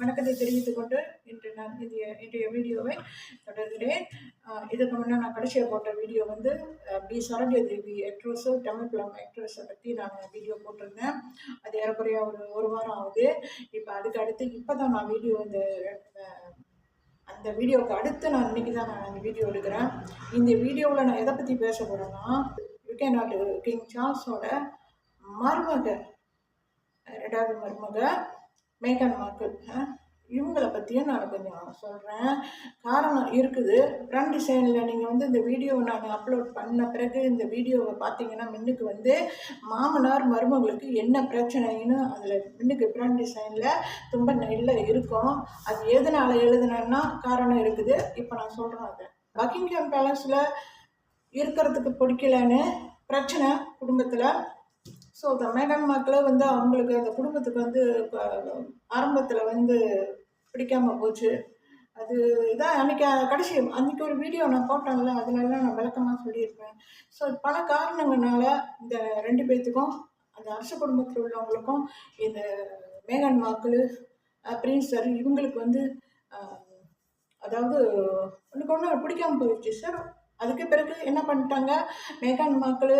வணக்கத்தை தெரிவித்துக் கொண்டு இன்று நான் இந்திய இன்றைய வீடியோவை தொடர்கிறேன். இதுக்கு முன்னே நான் கடைசியாக போட்ட வீடியோ வந்து P Saranya Devi actress Tamil film ஆக்ட்ரஸை பற்றி நான் வீடியோ போட்டிருந்தேன். அது ஏறக்குறைய ஒரு ஒரு வாரம் ஆகுது. இப்போ அதுக்கு அடுத்து இப்போ தான் நான் வீடியோ இந்த அந்த வீடியோவுக்கு அடுத்து நான் இன்றைக்கி தான் நான் அந்த வீடியோ எடுக்கிறேன். இந்த வீடியோவில் நான் எதை பற்றி பேச போகிறேன்னா யூகே நாட்டு கிங் சார்ஸோட மருமக ரெண்டாவது மருமக மேகன் மார்க்கல் இவங்களை பற்றியும் நான் கொஞ்சம் சொல்கிறேன் காரணம் இருக்குது. ஃப்ரண்ட் டிசைனில் நீங்கள் வந்து இந்த வீடியோவை நான் அப்லோட் பண்ண பிறகு இந்த வீடியோவை பார்த்தீங்கன்னா மின்னுக்கு வந்து மாமனார் மருமகளுக்கு என்ன பிரச்சனைன்னு அதில் மின்னுக்கு ஃப்ரண்ட் டிசைனில் ரொம்ப நல்ல இருக்கும். அது எதனால் எழுதுனேன்னா காரணம் இருக்குது. இப்போ நான் சொல்கிறேன் அதை. பக்கிங்ஹாம் பேலஸில் இருக்கிறதுக்கு பிடிக்கலன்னு பிரச்சனை குடும்பத்தில் ஸோ இந்த மேகன் வந்து அவங்களுக்கு அந்த குடும்பத்துக்கு வந்து ஆரம்பத்தில் வந்து பிடிக்காமல் போச்சு. அது இதான் அன்றைக்கி கடைசி அன்றைக்கி ஒரு வீடியோ நான் போட்டேன்ல அதனால நான் விளக்கமாக சொல்லியிருப்பேன். ஸோ பல காரணங்களால இந்த ரெண்டு பேர்த்துக்கும் அந்த அரச குடும்பத்தில் உள்ளவங்களுக்கும் இந்த மேகன் மாக்கள் பிரின்ஸ் சார் இவங்களுக்கு வந்து அதாவது ஒன்றுக்கு ஒன்று பிடிக்காமல் போயிடுச்சு சார். அதுக்கு பிறகு என்ன பண்ணிட்டாங்க மேகான் மக்கள்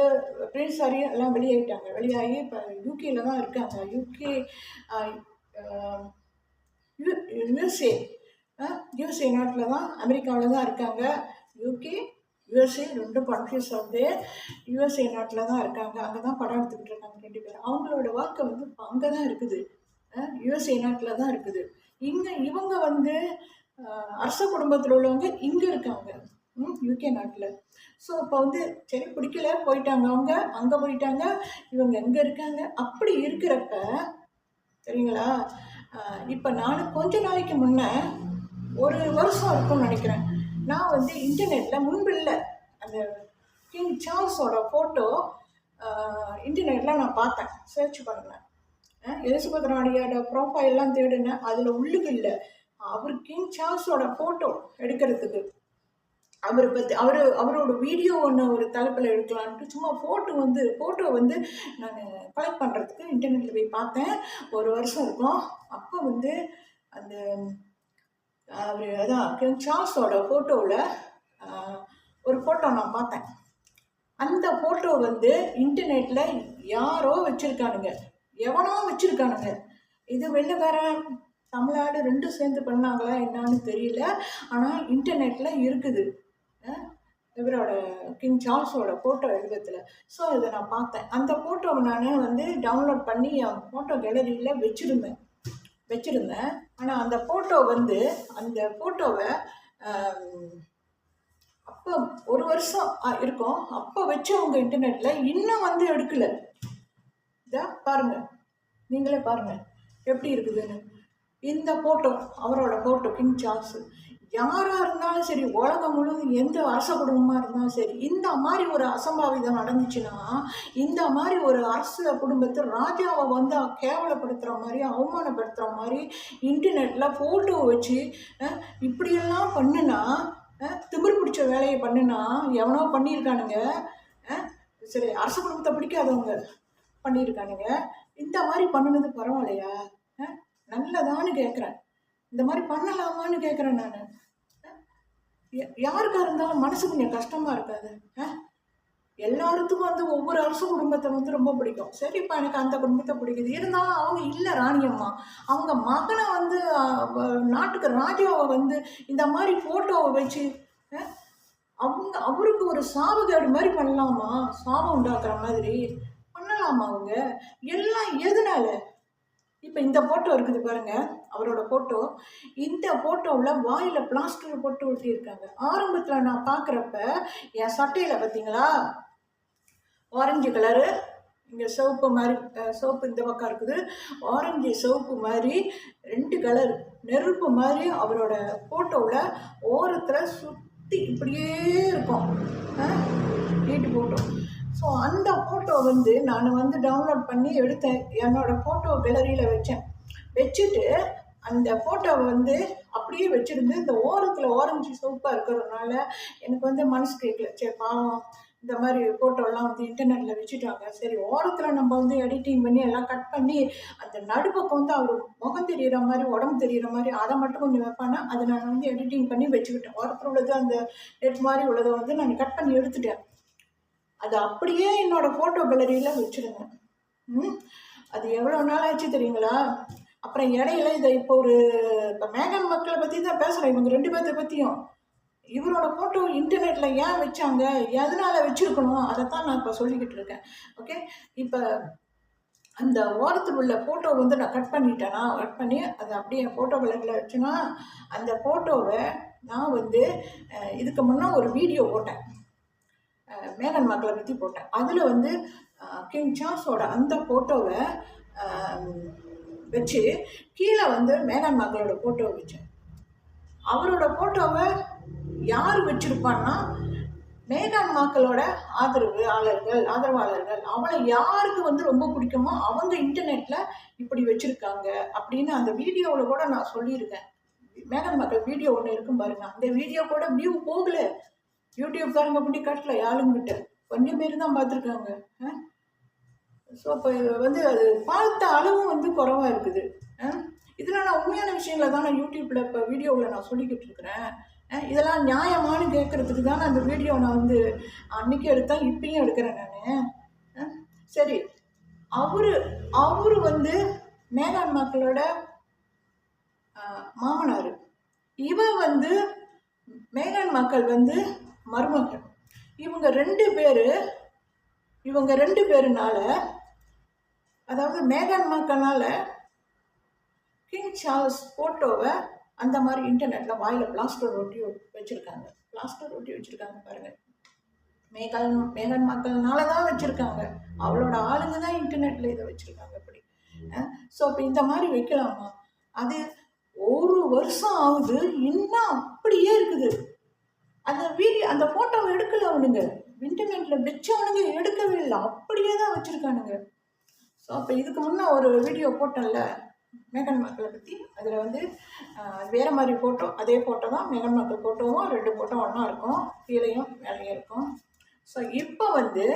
பிரின்ஸ் ஹரி எல்லாம் வெளியாகிட்டாங்க வெளியாகி இப்போ யூகேல தான் இருக்காங்க. யூகே யுஎஸ்ஏ யுஎஸ்ஏ நாட்டில் தான் அமெரிக்காவில் தான் இருக்காங்க. யூகே யுஎஸ்ஏ ரெண்டும் கண்ட்ரிஸ் ஆகுது யுஎஸ்ஏ நாட்டில் தான் இருக்காங்க. அங்கே தான் படம் எடுத்துக்கிட்டு இருக்காங்க ரெண்டு பேரும். அவங்களோட வாழ்க்கை வந்து அங்கே தான் இருக்குது. யுஎஸ்ஏ நாட்டில் தான் இருக்குது. இங்கே இவங்க வந்து அரச குடும்பத்தில் உள்ளவங்க இங்கே இருக்காங்க. யூகே நாட்டில். ஸோ இப்போ வந்து சரி பிடிக்கல போயிட்டாங்க. அவங்க அங்கே போயிட்டாங்க இவங்க எங்கே இருக்காங்க. அப்படி இருக்கிறப்ப சரிங்களா இப்போ நான் கொஞ்ச நாளைக்கு முன்னே ஒரு வருஷம் இருக்கும்னு நினைக்கிறேன். நான் வந்து இன்டர்நெட்டில் முன்பு இல்லை. அந்த கிங் சார்ல்ஸோட ஃபோட்டோ இன்டர்நெட்டில் நான் பார்த்தேன். சர்ச் பண்ணேன். எலிசபெத் ராணியோட ப்ரோஃபைல்லாம் தேடினேன். அதில் உள்ளுக்கு இல்லை. அவர் கிங் சார்ல்ஸோட ஃபோட்டோ எடுக்கிறதுக்கு. அவரை பற்றி அவர் அவரோட வீடியோ ஒன்று ஒரு தலைப்பில் எடுக்கலான்ட்டு சும்மா ஃபோட்டோ வந்து ஃபோட்டோ வந்து நான் கலெக்ட் பண்ணுறதுக்கு இன்டர்நெட்டில் போய் பார்த்தேன். ஒரு வருஷம் இருக்கும். அப்போ வந்து அந்த அவர் அதான் சார்ஸோட ஃபோட்டோவில் ஒரு ஃபோட்டோ நான் பார்த்தேன். அந்த ஃபோட்டோ வந்து இன்டர்நெட்டில் யாரோ வச்சுருக்கானுங்க. எவனோ வச்சுருக்கானுங்க. இது வெள்ளைக்காரன் தமிழ்நாடு ரெண்டும் சேர்ந்து பண்ணாங்களா என்னான்னு தெரியல. ஆனால் இன்டர்நெட்டில் இருக்குது. இவரோட கிங் சார்ல்ஸோட ஃபோட்டோ எழுதத்தில் ஸோ இதை நான் பார்த்தேன். அந்த ஃபோட்டோவை நான் வந்து டவுன்லோட் பண்ணி என் ஃபோட்டோ கேலரியில் வச்சுருந்தேன். வச்சுருந்தேன். ஆனால் அந்த ஃபோட்டோ வந்து அந்த ஃபோட்டோவை அப்போ ஒரு வருஷம் இருக்கும். அப்போ வச்சவங்க இன்டர்நெட்டில் இன்னும் வந்து எடுக்கலை. இதை பாருங்கள் நீங்களே பாருங்கள் எப்படி இருக்குதுன்னு. இந்த ஃபோட்டோ அவரோட ஃபோட்டோ கிங் சார்ஸ் யாராக இருந்தாலும் சரி உலகம் முழுவதும் எந்த அரச குடும்பமாக இருந்தாலும் சரி இந்த மாதிரி ஒரு அசம்பாவிதம் நடந்துச்சுன்னா இந்த மாதிரி ஒரு அரசு குடும்பத்தை ராஜாவை வந்து கேவலப்படுத்துகிற மாதிரி அவமானப்படுத்துகிற மாதிரி இன்டர்நெட்டில் ஃபோட்டோ வச்சு இப்படியெல்லாம் பண்ணுனா திமிர் பிடிச்ச வேலையை பண்ணுனா எவனோ பண்ணியிருக்கானுங்க சரி அரச குடும்பத்தை பிடிக்காதவங்க பண்ணியிருக்கானுங்க இந்த மாதிரி பண்ணினது பரவாயில்லையா? நல்லதான்னு கேட்குறேன் இந்த மாதிரி பண்ணலாமான்னு கேட்குறேன் நான். யாருக்கா இருந்தாலும் மனசு கொஞ்சம் கஷ்டமாக இருக்காது. அஹ்? வந்து ஒவ்வொரு அரசு குடும்பத்தை வந்து ரொம்ப பிடிக்கும். சரிப்பா எனக்கு அந்த குடும்பத்தை பிடிக்குது. இருந்தாலும் அவங்க இல்லை ராணியம்மா அவங்க மகனை வந்து நாட்டுக்கு ராஜாவை வந்து இந்த மாதிரி ஃபோட்டோவை வச்சு அவங்க அவருக்கு ஒரு சாபகேடு மாதிரி பண்ணலாமா? சாபம் உண்டாக்குற மாதிரி. பண்ணலாமா அவங்க? எல்லாம் எதனால? இப்போ இந்த ஃபோட்டோ இருக்குது பாருங்கள் அவரோட ஃபோட்டோ இந்த ஃபோட்டோவில் வாயில் பிளாஸ்டர் போட்டு ஒட்டியிருக்காங்க ஆரம்பத்தில் நான் பார்க்குறப்ப என் சட்டையில் பார்த்தீங்களா? ஆரஞ்சு கலரு இங்கே சிவப்பு மாதிரி சிவப்பு இந்த பக்கம் இருக்குது. ஆரஞ்சு சிவப்பு மாதிரி ரெண்டு கலர் நெருப்பு மாதிரி அவரோட ஃபோட்டோவில் ஓரத்தில் சுற்றி இப்படியே இருக்கும். நீட்டு ஃபோட்டோ ஸோ அந்த ஃபோட்டோ வந்து நான் வந்து டவுன்லோட் பண்ணி எடுத்தேன். என்னோடய ஃபோட்டோ கேலரியில் வச்சேன். வச்சுட்டு அந்த ஃபோட்டோவை வந்து அப்படியே வச்சுருந்து இந்த ஓரத்தில் ஓரஞ்சு சோப்பாக இருக்கிறதுனால எனக்கு வந்து மனசு கேட்கல சரி பாவம். இந்த மாதிரி ஃபோட்டோலாம் வந்து இன்டர்நெட்டில் வச்சுட்டாங்க. சரி ஓரத்தில் நம்ம வந்து எடிட்டிங் பண்ணி எல்லாம் கட் பண்ணி அந்த நடுப்பக்கம் வந்து அவர் முகம் தெரிகிற மாதிரி உடம்பு தெரிகிற மாதிரி அதை மட்டும் கொஞ்சம் வைப்பானா அதை நான் வந்து எடிட்டிங் பண்ணி வச்சுக்கிட்டேன். ஓரத்தில் உள்ளது அந்த நெட் மாதிரி உள்ளதை வந்து நான் கட் பண்ணி எடுத்துட்டேன். அது அப்படியே என்னோடய ஃபோட்டோ கேலரியில் வச்சுருந்தேன். ம்? அது எவ்வளோ நாள் ஆச்சு தெரியுங்களா? அப்புறம் இடையில இதை இப்போ ஒரு இப்போ மேகன் மக்களை பற்றி தான் பேசுகிறேன் இவங்க ரெண்டு பேர்த்த பற்றியும் இவரோட ஃபோட்டோ இன்டர்நெட்டில் ஏன் வச்சாங்க? எதனால வச்சுருக்கணும்? அதை தான் நான் இப்போ சொல்லிக்கிட்டு இருக்கேன். ஓகே இப்போ அந்த ஓரத்தில் உள்ள ஃபோட்டோ வந்து நான் கட் பண்ணிட்டேன்னா கட் பண்ணி அதை அப்படியே ஃபோட்டோ கலரில் வச்சுனா? அந்த ஃபோட்டோவை நான் வந்து இதுக்கு முன்னே ஒரு வீடியோ போட்டேன். மேகன் மக்களை பற்றி போட்டேன். அதில் வந்து கிங் சார்ஸோட அந்த ஃபோட்டோவை வச்சு கீழே வந்து மேனன் மக்களோட ஃபோட்டோ வச்சேன். அவரோட ஃபோட்டோவை யார் வச்சுருப்பான்னா மேகான் மக்களோட ஆதரவு ஆளர்கள் ஆதரவாளர்கள் அவளை யாருக்கு வந்து ரொம்ப பிடிக்குமோ அவங்க இன்டர்நெட்டில் இப்படி வச்சுருக்காங்க அப்படின்னு அந்த வீடியோவில் கூட நான் சொல்லியிருக்கேன். மேகன் மக்கள் வீடியோ ஒன்று இருக்கும் பாருங்க. அந்த வீடியோ கூட வியூ போகல. யூடியூப்காரங்க அப்படி கட்டல யாருங்கிட்ட கொஞ்சம் பேர் தான் பார்த்துருக்காங்க. ஸோ இப்போ வந்து அது பார்த்த அளவும் வந்து குறவாக இருக்குது. இதில் நான் உண்மையான விஷயங்களை தான் நான் யூடியூப்பில் இப்போ வீடியோவில் நான் சொல்லிக்கிட்டு இருக்கிறேன். இதெல்லாம் நியாயமானு கேட்குறதுக்கு தான் நான் அந்த வீடியோ நான் வந்து அன்றைக்கி எடுத்தேன் இப்பயும் எடுக்கிறேன் நான். சரி. அவர் அவர் வந்து மேகான் மக்களோட மாமனார். இவன் வந்து மேகான் மக்கள் வந்து மருமகன். இவங்க ரெண்டு பேர் இவங்க ரெண்டு பேருனால அதாவது மேகன் மக்களால் கிங் சார்ல்ஸ் ஃபோட்டோவை அந்த மாதிரி இன்டர்நெட்டில் வாயில் பிளாஸ்டர் ஒட்டி வச்சுருக்காங்க. பிளாஸ்டர் ஒட்டி வச்சுருக்காங்க பாருங்கள் மேகல் மேகன் மக்கள்னால தான் வச்சுருக்காங்க. அவளோட ஆளுங்க தான் இன்டர்நெட்டில் இதை வச்சுருக்காங்க அப்படி. ஸோ இப்போ இந்த மாதிரி வைக்கலாமா? அது ஒரு வருஷம் ஆகுது இன்னும் அப்படியே இருக்குது. அந்த வீடியோ அந்த ஃபோட்டோவை எடுக்கல அவனுங்க. இன்டர்நெட்டில் அவனுங்க எடுக்கவே இல்லை. அப்படியே தான் வச்சுருக்கானுங்க. ஸோ அப்போ இதுக்கு முன்னே ஒரு வீடியோ போட்டோம்ல மேகன் மக்களை பற்றி அதில் வந்து வேறு மாதிரி ஃபோட்டோ அதே ஃபோட்டோ தான் மேகன் மக்கள் ஃபோட்டோவும் ரெண்டு ஃபோட்டோ ஒன்றா இருக்கும். கீழேயும் மேலேயும் இருக்கும். ஸோ இப்போ வந்து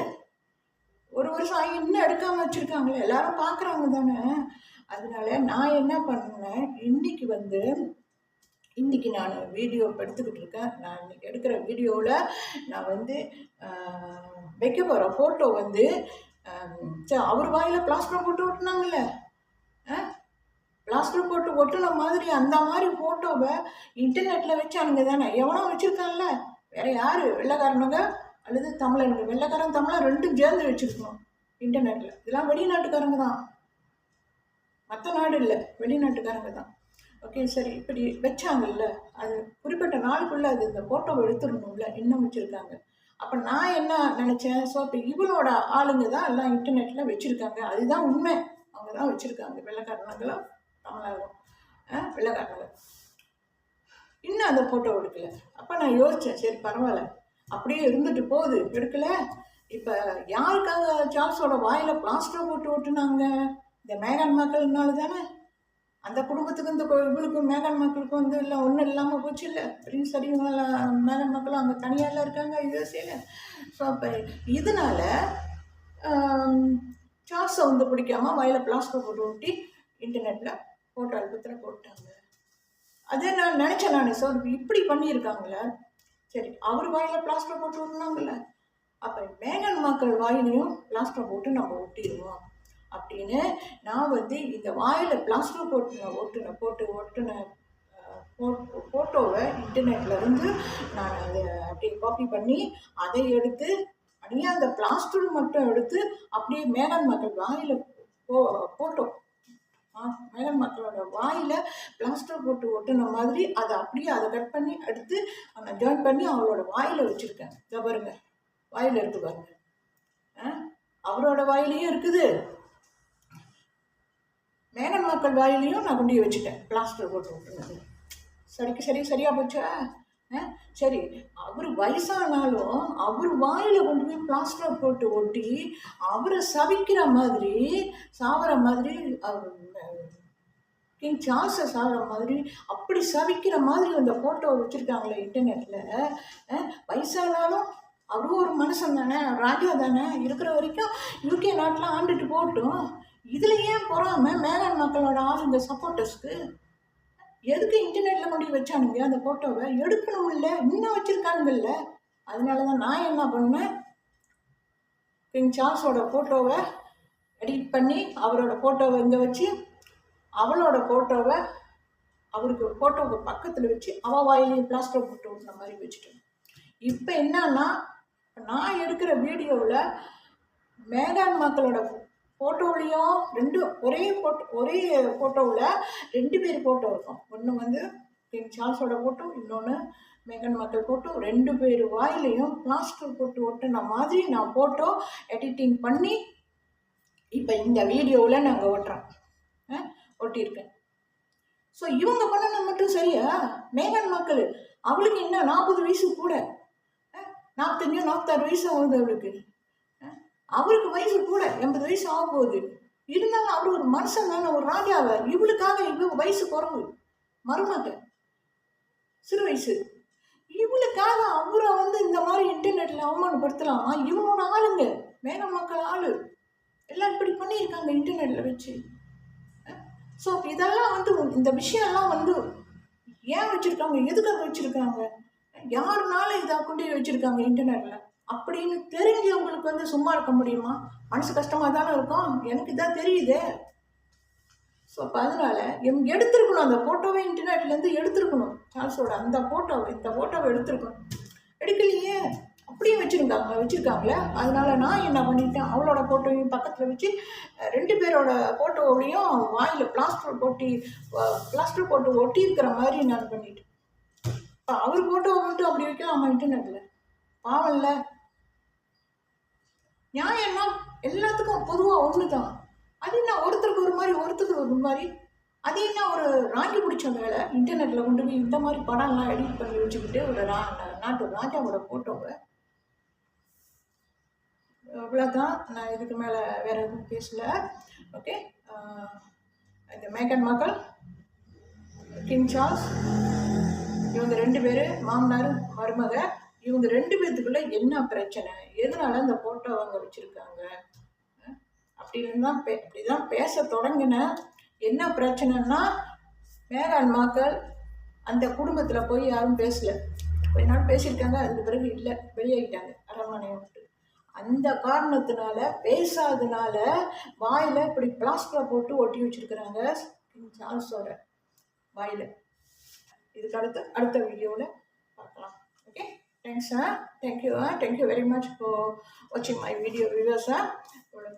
ஒரு வருஷம் ஆகி இன்னும் எடுக்காமல் வச்சுருக்காங்களே. எல்லாரும் பார்க்குறாங்க தானே. அதனால நான் என்ன பண்ணேன் இன்னைக்கு வந்து இன்றைக்கி நான் வீடியோ எடுத்துக்கிட்டு இருக்கேன் நான் இன்னைக்கு எடுக்கிற வீடியோவில் நான் வந்து வைக்க போகிற ஃபோட்டோ வந்து சரி அவர் வாயில் பிளாஸ்டர் போட்டு ஒட்டினாங்கல்ல? பிளாஸ்டர் போட்டு ஒட்டுன மாதிரி அந்த மாதிரி ஃபோட்டோவை இன்டர்நெட்டில் வச்சானுங்க தானே. எவனோ வச்சுருக்கான்ல? வேற யார்? வெள்ளைக்காரனுங்க அல்லது தமிழனுங்க? வெள்ளைக்காரன் தமிழன் ரெண்டும் சேர்ந்து வச்சுருக்கணும் இன்டர்நெட்டில் இதெல்லாம் வெளிநாட்டுக்காரங்க தான். மற்ற நாடு இல்லை. வெளிநாட்டுக்காரங்க தான். ஓகே சரி. இப்படி வச்சாங்கல்ல அது குறிப்பிட்ட நாளுக்குள்ளே அது இந்த ஃபோட்டோவை எடுத்துடணும்ல இன்னும் வச்சுருக்காங்க? அப்போ நான் என்ன நினச்சேன்? ஸோ இப்போ இவளோட ஆளுங்க தான் எல்லாம் இன்டர்நெட்டில் வச்சுருக்காங்க. அதுதான் உண்மை. அவங்க தான் வச்சுருக்காங்க. வெள்ளக்காரனங்களும் தமிழகம் ஆ வெள்ளைக்காரங்க இன்னும் அந்த ஃபோட்டோ எடுக்கல. அப்போ நான் யோசித்தேன் சரி பரவாயில்ல. அப்படியே இருந்துட்டு போகுது. எடுக்கலை. இப்போ யாருக்காக சார்ல்ஸோட வாயில் பிளாஸ்டர் போட்டு ஓட்டுனாங்க? இந்த மேகான் மக்கள்னால தானே? அந்த குடும்பத்துக்கும் இந்த இவங்களுக்கும் இவளுக்கும் மேகான் மக்களுக்கும் வந்து இல்லை ஒன்றும் இல்லாமல் போச்சு இல்லை. பிரின்ஸ் அடிவங்க மேகன் மக்களும் அங்கே தனியாகலாம் இருக்காங்க. யூஎஸ்ஏல ஸோ அப்போ இதனால ஆம், வந்து பிடிக்காம வயலில் பிளாஸ்டர் போட்டு ஒட்டி இன்டர்நெட்டில் ஃபோட்டோ அல்பத்தில் போட்டாங்க. அதே நான் நினச்சேன் நான் சார் இப்படி பண்ணியிருக்காங்களே சரி அவர் வாயில் பிளாஸ்டர் போட்டு விட்னாங்கல்ல. அப்போ மேகன் மக்கள் வாயிலையும் பிளாஸ்டர் போட்டு நம்ம ஒட்டிடுவோம் அப்படின்னு நான் வந்து இந்த வாயில் பிளாஸ்டர் போட்டு ஒட்டுன போட்டு ஒட்டுன ஃபோட்டோவை இன்டர்நெட்டில் வந்து நான் அதை அப்படியே காப்பி பண்ணி அதை எடுத்து தனியாக அந்த பிளாஸ்டர் மட்டும் எடுத்து அப்படியே மேலன் மக்கள் வாயில் போ போட்டோம். ஆ, மக்களோட வாயில் பிளாஸ்டர் போட்டு ஒட்டுன மாதிரி அதை அப்படியே அதை கட் பண்ணி எடுத்து நான் ஜாயின் பண்ணி அவளோட வாயில் வச்சுருக்கேன். இதை பாருங்க. வாயில் இருக்கு பாருங்க. ஆ, அவரோட வாயிலையும் இருக்குது. மேனன் மக்கள் வாயிலையும் நான் குண்டியை வச்சுட்டேன். பிளாஸ்டர் போட்டு விட்டுனது சரிக்கு சரி சரியாக போச்சா? ஆ, சரி. அவர் வயசானாலும் அவர் வாயில் கொண்டு போய் பிளாஸ்டர் போட்டு ஒட்டி அவரை சவிக்கிற மாதிரி சாவர மாதிரி கிங் சார்ஸை சாகிற மாதிரி அப்படி சவிக்கிற மாதிரி அந்த ஃபோட்டோ வச்சுருக்காங்களே இன்டர்நெட்டில் வயசானாலும் அவரும் ஒரு மனுஷன் தானே ராஜா தானே இருக்கிற வரைக்கும் யூகே நாட்டில் ஆண்டுட்டு போட்டும் இதில் ஏன் பொறாம? மேலாண் மக்களோட ஆளுங்க சப்போர்ட்டர்ஸ்க்கு எதுக்கு இன்டர்நெட்டில் கொண்டு வச்சானுங்க? அந்த ஃபோட்டோவை எடுக்கணும் இல்லை இன்னும் வச்சுருக்கானுங்கல்ல. அதனால தான் நான் என்ன பண்ணேன்? கிங் சார்ஸோட ஃபோட்டோவை எடிட் பண்ணி அவரோட ஃபோட்டோவை இங்கே வச்சு அவளோட ஃபோட்டோவை அவருக்கு ஃபோட்டோவுக்கு பக்கத்தில் வச்சு அவள் வாயிலையும் பிளாஸ்டர் போட்டு விட்ற மாதிரி வச்சுட்டேன். இப்போ என்னன்னா நான் எடுக்கிற வீடியோவில் மேகான் மக்களோட ஃபோட்டோலையும் ரெண்டு ஒரே ஃபோட்டோ ஒரே ஃபோட்டோவில் ரெண்டு பேர் ஃபோட்டோ இருக்கும். ஒன்று வந்து கிங் சார்ல்ஸோட ஃபோட்டோ இன்னொன்று மேகன் மக்கள் ஃபோட்டோ ரெண்டு பேர் வாயிலையும் பிளாஸ்டர் போட்டு ஒட்டின மாதிரி நான் ஃபோட்டோ எடிட்டிங் பண்ணி இப்போ இந்த வீடியோவில் நாங்கள் ஒட்டுறோம். ஆ, ஒட்டியிருக்கேன். ஸோ இவங்க பண்ணணும் மட்டும் சரியா? மேகன் மக்கள் அவளுக்கு இன்னும் நாற்பது வயசு கூட. ஆ, நாற்பத்தஞ்சோ நாற்பத்தாறு வயசு ஆகுது அவளுக்கு. அவருக்கு வயசு கூட எண்பது வயசு ஆக போகுது இருந்தாலும் அவர் ஒரு மனுஷன் தானே ஒரு ராஜாவை. இவளுக்காக இவ வயசு குறவு மருமக சிறு வயசு. இவளுக்காக அவரை வந்து இந்த மாதிரி இன்டர்நெட்டில் அவமானப்படுத்தலாமா. இவனோட ஆளுங்க மேக மக்கள் ஆளு. எல்லாம் இப்படி பண்ணியிருக்காங்க இன்டர்நெட்டில் வச்சு. ஸோ இதெல்லாம் வந்து இந்த விஷயம்லாம் வந்து ஏன் வச்சுருக்காங்க? எதுக்காக வச்சுருக்காங்க? யாருனால இதாக கொண்டு வச்சுருக்காங்க இன்டர்நெட்டில் அப்படின்னு தெரிஞ்சவங்களுக்கு வந்து சும்மா இருக்க முடியுமா? மனசு கஷ்டமாக தானே இருக்கும். எனக்கு இதான் தெரியுதே. ஸோ அப்போ அதனால் எம் எடுத்துருக்கணும். அந்த ஃபோட்டோவை இன்டர்நெட்லேருந்து எடுத்துருக்கணும். சார்ஸோட அந்த ஃபோட்டோவை இந்த ஃபோட்டோவை எடுத்துருக்கணும். எடுக்கலையே. அப்படியே வச்சுருக்காங்க வச்சுருக்காங்களே. அதனால நான் என்ன பண்ணிட்டேன்? அவளோட ஃபோட்டோவையும் பக்கத்தில் வச்சு ரெண்டு பேரோட ஃபோட்டோவையும் வாயில் பிளாஸ்டர் போட்டி பிளாஸ்டர் போட்டு ஒட்டி இருக்கிற மாதிரி நான் பண்ணிட்டேன். அவர் ஃபோட்டோவை மட்டும் அப்படி வைக்கலாம் நம்ம இன்டர்நெட்டில் பாவம்ல. நியாயம்னா எல்லாத்துக்கும் பொதுவாக ஒன்று தான் அது என்ன ஒருத்தருக்கு ஒரு மாதிரி ஒருத்தருக்கு ஒரு மாதிரி? அது என்ன ஒரு ராங்கி பிடிச்ச வேலை? இன்டர்நெட்டில் கொண்டு போய் இந்த மாதிரி படம்லாம் எடிட் பண்ணி வச்சுக்கிட்டு ஒரு ரா நாட்டு ராஜாவோட ஃபோட்டோவை இவ்வளோதான் நான் இதுக்கு மேலே வேறு எதுவும் பேசல. ஓகே இந்த மேகன் மகள் கிங் சார்ஸ் இவங்க ரெண்டு பேர் மாமனார் மருமக இவங்க ரெண்டு பேர்த்துக்குள்ள என்ன பிரச்சனை? எதனால இந்த ஃபோட்டோ அவங்க வச்சுருக்காங்க? அப்படின்னு தான் பே அப்படி தான் பேச தொடங்கினேன் என்ன பிரச்சனைன்னா மேலாண் மாக்கள் அந்த குடும்பத்தில் போய் யாரும் பேசல. கொஞ்ச நாள் பேசியிருக்காங்க அதுக்கு பிறகு இல்லை வெளியாகிட்டாங்க அரண்மனையை விட்டு. அந்த காரணத்தினால பேசாதனால வாயில் இப்படி பிளாஸ்டரை போட்டு ஒட்டி வச்சுருக்குறாங்க சார்ஸோட வாயில். இதுக்கு அடுத்த அடுத்த வீடியோவில் thanks sir thank you thank you very much for வாட்சிங் மை வீடியோ வியூவர்ஸ் ஆ இவ்வளோ